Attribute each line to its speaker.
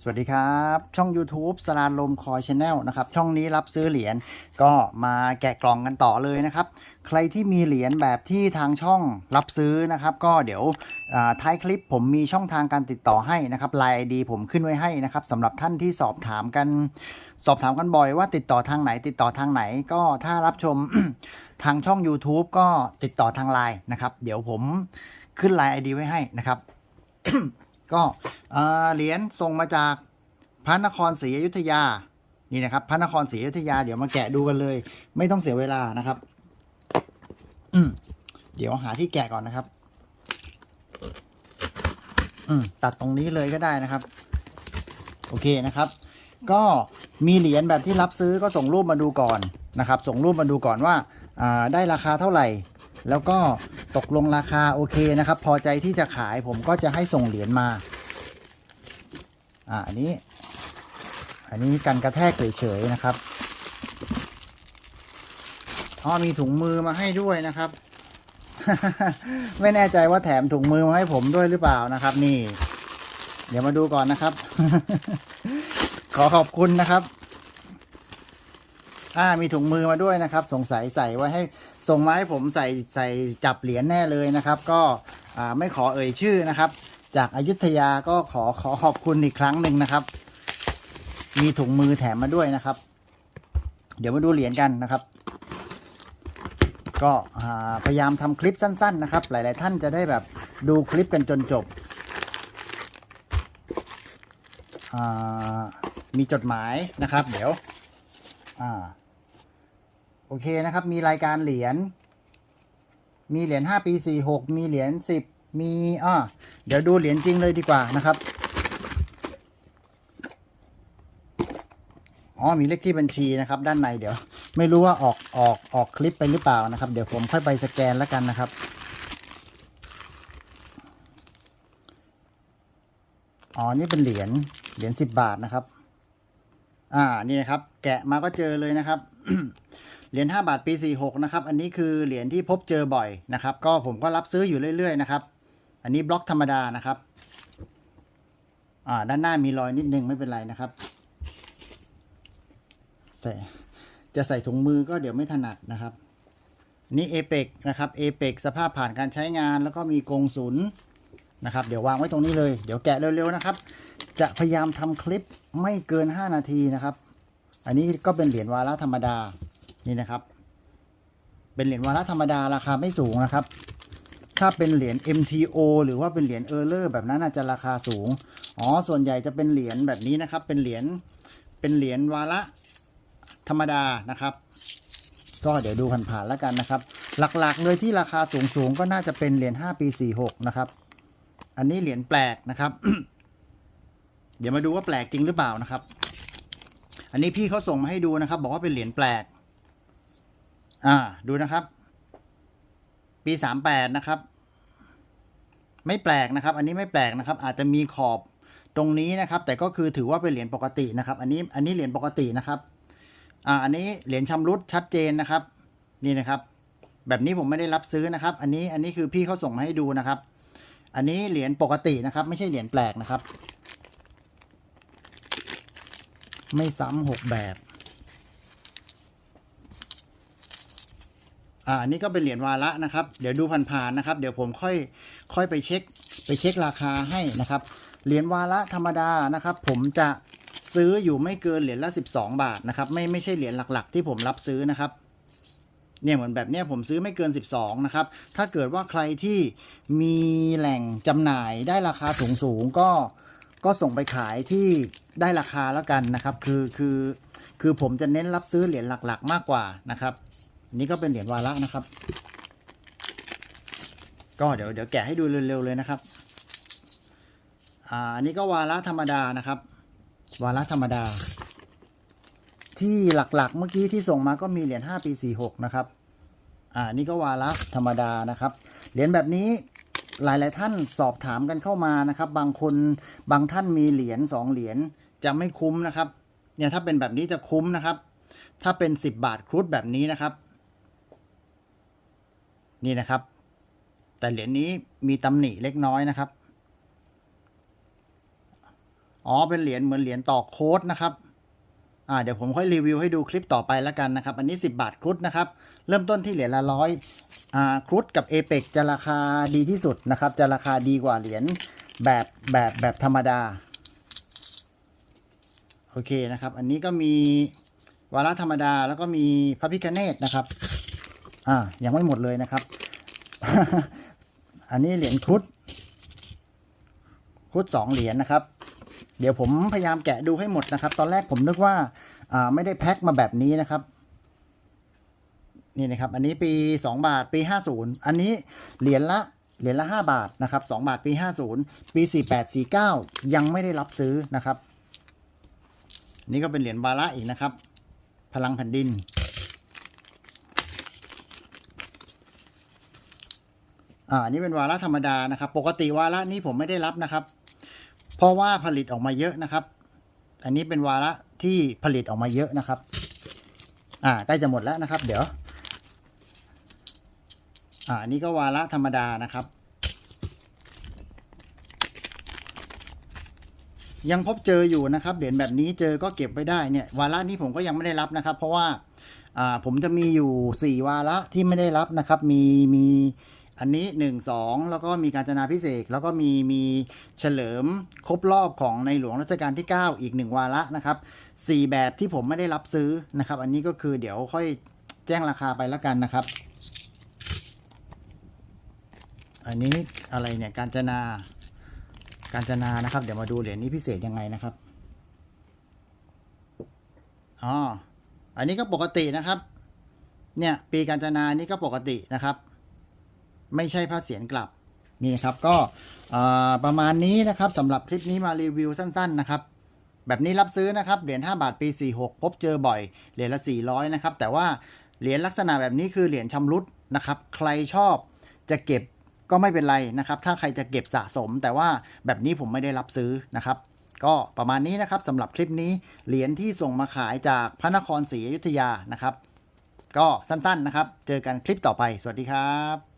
Speaker 1: สวัสดีครับ ช่อง YouTube สลานลมคอยชาแนลนะครับ ช่องนี้รับซื้อเหรียญก็มาแกะกล่องกันต่อเลยนะครับ ใครที่มีเหรียญแบบที่ทางช่องรับซื้อนะครับ ก็เดี๋ยวท้ายคลิปผมมีช่องทางการติดต่อให้นะครับไลน์ไอดีผมขึ้นไว้ให้นะครับสำหรับท่านที่สอบถามกัน สอบถามกันบ่อยว่าติดต่อทางไหน ติดต่อทางไหนก็ถ้ารับชมทางช่อง YouTube ก็ติดต่อทางไลน์นะครับ เดี๋ยวผมขึ้นไลน์ไอดีไว้ให้นะครับ ก็เหรียญส่งมาจากพระนครศรีอยุธยานี่นะครับพระนครศรีอยุธยาเดี๋ยวมาแกะดูกันเลย ไม่ต้องเสียเวลานะครับ อืมเดี๋ยวหาที่แกะก่อนนะครับ อืมตัดตรงนี้เลยก็ได้นะครับ โอเคนะครับ ก็มีเหรียญแบบที่รับซื้อก็ส่งรูปมาดูก่อนนะครับ ส่งรูปมาดูก่อนว่าได้ราคาเท่าไหร่ แล้วก็ ตกลงราคาโอเคนะครับ พอใจที่จะขายผมก็จะให้ส่งเหรียญมา อ่าอันนี้ อันนี้กันกระแทกเฉยๆนะครับอ๋อมีถุงมือมาให้ด้วยนะครับ ไม่แน่ใจว่าแถมถุงมือมาให้ผมด้วยหรือเปล่านะครับ นี่ เดี๋ยวมาดูก่อนนะครับ ขอขอบคุณนะครับ อ่ามีถุงมือมาด้วยนะครับ สงสัยใส่ไว้ให้ส่งมาให้ผมใส่ใส่จับเหรียญแน่เลยนะครับ ก็อ่าไม่ขอเอ่ยชื่อนะครับ จากอายุทยาก็ขอขอขอบคุณอีกครั้งหนึ่งนะครับ มีถุงมือแถมมาด้วยนะครับ เดี๋ยวมาดูเหรียญกันนะครับ ก็พยายามทำคลิปสั้น ๆ นะครับ หลาย ๆ ท่านจะได้แบบดูคลิปกันจนจบมีจดหมายนะครับ เดี๋ยว อ่า โอเคนะครับ มีรายการเหรียญ มีเหรียญ5ปี 46 มีเหรียญ10 มีอ่าเดี๋ยวดูเหรียญจริงเลยดีกว่านะครับ อ๋อ มีเลขที่บัญชีนะครับ ด้านในเดี๋ยว ไม่รู้ว่าออกออกออกคลิปไปหรือเปล่านะครับ เดี๋ยวผมค่อยไปสแกนแล้วกันนะครับอ๋อ นี่เป็นเหรียญ เหรียญสิบบาทนะครับ อ่า นี่นะครับ แกะมาก็เจอเลยนะครับ เหรียญห้าบาทปีสี่หกนะครับ อันนี้คือเหรียญที่พบเจอบ่อยนะครับ ก็ผมก็รับซื้ออยู่เรื่อยๆนะครับ อันนี้บล็อกธรรมดานะครับ อ่า ด้านหน้ามีรอยนิดนึงไม่เป็นไรนะครับ ใส่จะใส่ถุงมือก็เดี๋ยวไม่ถนัดนะครับ นี่เอเปกนะครับเอเปกสภาพผ่านการใช้งานแล้วก็มีกงศูนย์นะครับ เดี๋ยววางไว้ตรงนี้เลย เดี๋ยวแกะเร็วๆนะครับ จะพยายามทำคลิปไม่เกิน 5 นาทีนะครับ อันนี้ก็เป็นเหรียญวาระธรรมดา นี่นะครับ เป็นเหรียญวาระธรรมดาราคาไม่สูงนะครับ ถ้าเป็นเหรียญ MTO หรือว่าเป็นเหรียญเออร์เลอร์แบบนั้นอาจจะราคาสูง อ๋อ ส่วนใหญ่จะเป็นเหรียญแบบนี้นะครับ เป็นเหรียญ เป็นเหรียญวาระธรรมดานะครับ ก็เดี๋ยวดูผ่านๆแล้วกันนะครับ หลักๆ เลยที่ราคาสูงๆก็น่าจะเป็นเหรียญ5ปี46นะครับ อันนี้เหรียญแปลกนะครับ เดี๋ยวมาดูว่าแปลกจริงหรือเปล่านะครับ อันนี้พี่เขาส่งมาให้ดูนะครับ บอกว่าเป็นเหรียญแปลก อ่า ดูนะครับ ปีสามแปดนะครับ ไม่แปลกนะครับ อันนี้ไม่แปลกนะครับ อาจจะมีขอบตรงนี้นะครับ แต่ก็คือถือว่าเป็นเหรียญปกตินะครับ อันนี้ อันนี้เหรียญปกตินะครับ อ่า อันนี้เหรียญชำรุดชัดเจนนะครับ นี่นะครับ แบบนี้ผมไม่ได้รับซื้อนะครับ อันนี้ อันนี้คือพี่เขาส่งมาให้ดูนะครับ อันนี้เหรียญปกตินะครับ ไม่ใช่เหรียญแปลกนะครับ ไม่ซ้ำหกแบบ อ่าอันนี้ก็เป็นเหรียญวาระนะครับ เดี๋ยวดูผ่านๆนะครับ เดี๋ยวผมค่อยค่อยไปเช็ค ไปเช็คราคาให้นะครับ เหรียญวาระธรรมดานะครับ ผมจะซื้ออยู่ไม่เกินเหรียญละ 12 บาทนะครับ ไม่ไม่ใช่เหรียญหลักๆ ที่ผมรับซื้อนะครับเนี่ยเหมือนแบบเนี้ยผมซื้อไม่เกิน 12 นะครับ ถ้าเกิดว่าใครที่มีแหล่งจำหน่ายได้ราคาสูงสูงๆก็ก็ส่งไปขายที่ได้ราคาแล้วกันนะครับ คือคือคือผมจะเน้นรับซื้อเหรียญหลัก ๆ มากกว่านะครับ นนี้ก็เป็นเหรียญวาระนะครับ ก็เดี๋ยวเดี๋ยวแกะให้ดูเร็วๆเลยนะครับ อ่าอันนี้ก็วาระธรรมดานะครับ วาระธรรมดา ที่หลักๆ เมื่อกี้ที่ส่งมาก็มีเหรียญ5ปี46นะครับ อ่านี่ก็วาระธรรมดานะครับ เหรียญแบบนี้หลาย ๆ ท่านสอบถามกันเข้ามานะครับ บางคนบางท่านมีเหรียญ2เหรียญจะไม่คุ้มนะครับ เนี่ยถ้าเป็นแบบนี้จะคุ้มนะครับ ถ้าเป็น 10 บาทครุฑแบบนี้นะครับ นี่นะครับ แต่เหรียญนี้มีตำหนิเล็กน้อยนะครับ อ๋อ เป็นเหรียญเหมือนเหรียญต่อโค้ดนะครับอ่าเดี๋ยวผมค่อยรีวิวให้ดูคลิปต่อไปแล้วกันนะครับ อันนี้ 10 บาทครุฑนะครับ เริ่มต้นที่เหรียญละร้อยอ่าครุฑกับเอเปกจะราคาดีที่สุดนะครับ จะราคาดีกว่าเหรียญแบบแบบแบบธรรมดา โอเคนะครับ อันนี้ก็มีวาระธรรมดาแล้วก็มีพระพิคเนตนะครับ อ่ายังไม่หมดเลยนะครับ อันนี้เหรียญครุฑครุฑสองเหรียญนะครับ เดี๋ยวผมพยายามแกะดูให้หมดนะครับ ตอนแรกผมนึกว่าอ่าไม่ได้แพ็คมาแบบนี้นะครับนี่นะครับ อันนี้ปี 2 บาทปี 50 อันนี้เหรียญละเหรียญละ 5 บาทนะครับ2บาทปี 50 ปี 48 49 ยังไม่ได้รับซื้อนะครับ นี่ก็เป็นเหรียญบาระอีกนะครับ พลังแผ่นดิน อ่าอันนี้เป็นวาระธรรมดานะครับ ปกติวาระนี้ผมไม่ได้รับนะครับ เพราะว่าผลิตออกมาเยอะนะครับ อันนี้เป็นวาระที่ผลิตออกมาเยอะนะครับ อ่าใกล้จะหมดแล้วนะครับ เดี๋ยว อ่านนี้ก็วาระธรรมดานะครับ ยังพบเจออยู่นะครับเหรียญแบบนี้เจอก็เก็บไว้ได้เนี่ยวาระนี้ผมก็ยังไม่ได้รับนะครับ เพราะว่า อ่าผมจะมีอยู่ 4 วาระที่ไม่ได้รับนะครับ มีมี อันนี้ 1 2 แล้วก็มีการจนาพิเศษแล้วก็มีมีเฉลิมครบรอบของในหลวงรัชกาลที่ 9 อีก 1 วาระนะครับ 4 แบบที่ผมไม่ได้รับซื้อนะครับ อันนี้ก็คือเดี๋ยวค่อยแจ้งราคาไปแล้วกันนะครับ อันนี้อะไรเนี่ยการจนาการจนานะครับ เดี๋ยวมาดูเหรียญนี้พิเศษยังไงนะครับอ๋ออันนี้ก็ปกตินะครับ เนี่ยปีการจนานี่ก็ปกตินะครับ ไม่ใช่พระเสียรกลับนี่ครับก็ประมาณนี้นะครับสำหรับคลิปนี้มารีวิวสั้นๆนะครับแบบนี้รับซื้อนะครับเหรียญ5บาทปี 46 พบเจอบ่อยเหรียญละ 400นะครับแต่ว่าเหรียญลักษณะแบบนี้คือเหรียญชำรุดนะครับใครชอบจะเก็บก็ไม่เป็นไรนะครับ ถ้าใครจะเก็บสะสม แต่ว่าแบบนี้ผมไม่ได้รับซื้อนะครับ ก็ประมาณนี้นะครับสำหรับคลิปนี้เหรียญที่ส่งมาขายจากพระนครศรีอยุธยานะครับ ก็สั้นๆนะครับ เจอกันคลิปต่อไป สวัสดีครับ